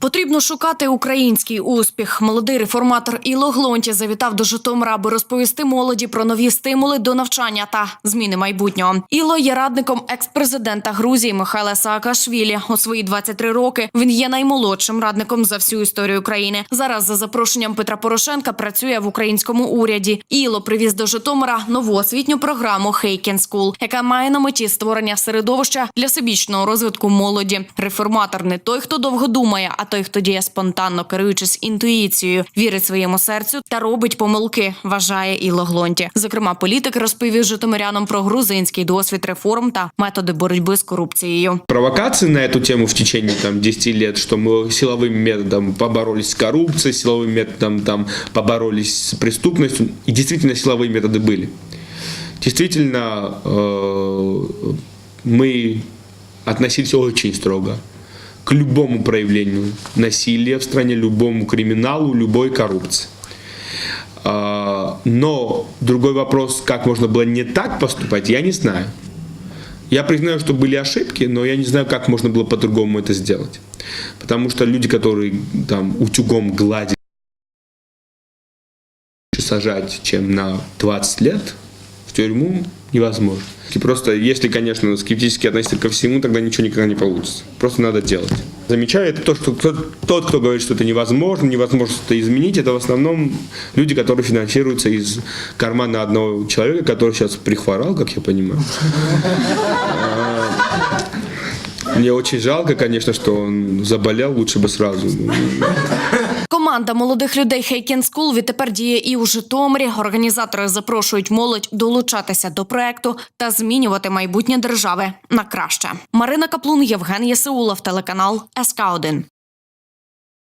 Потрібно шукати український успіх. Молодий реформатор Іло Глонті завітав до Житомира, аби розповісти молоді про нові стимули до навчання та зміни майбутнього. Іло є радником екс-президента Грузії Михайла Саакашвілі. У свої 23 роки він є наймолодшим радником за всю історію країни. Зараз за запрошенням Петра Порошенка працює в українському уряді. Іло привіз до Житомира нову освітню програму Хейкен Скул, яка має на меті створення середовища для всебічного розвитку молоді. Реформатор не той, хто довго думає, а той, хто діє спонтанно, керуючись інтуїцією, вірить своєму серцю та робить помилки. Вважає Іло Глонті. Зокрема, політик розповів житомирянам про грузинський досвід реформ та методи боротьби з корупцією. провокации на эту тему в течение там, 10 лет, что мы силовым методом поборолись с коррупцией, силовым методом там, поборолись с преступностью. И действительно силовые методы были. Действительно, э, мы относились очень строго Любому проявлению насилия в стране, любому криминалу, любой коррупции. А, Но другой вопрос, как можно было не так поступать, я не знаю. Я признаю, что были ошибки, но я не знаю, как можно было по-другому это сделать. Потому что люди, которые там утюгом гладили, сажать, чем на 20 лет в тюрьму невозможно. И просто, если, конечно, скептически относиться ко всему, тогда ничего никогда не получится. Просто надо делать. Замечаю, это то, что кто- тот, кто говорит, что это невозможно, невозможно что-то изменить, это в основном люди, которые финансируются из кармана одного человека, который сейчас прихворал, как я понимаю. Мне очень жалко, конечно, что он заболел, лучше бы сразу. Команда молодих людей Хейкен Скул відтепер діє і у Житомирі. Організатори запрошують молодь долучатися до проекту та змінювати майбутнє держави на краще. Марина Каплун, Євген Єсеулов, телеканал СК 1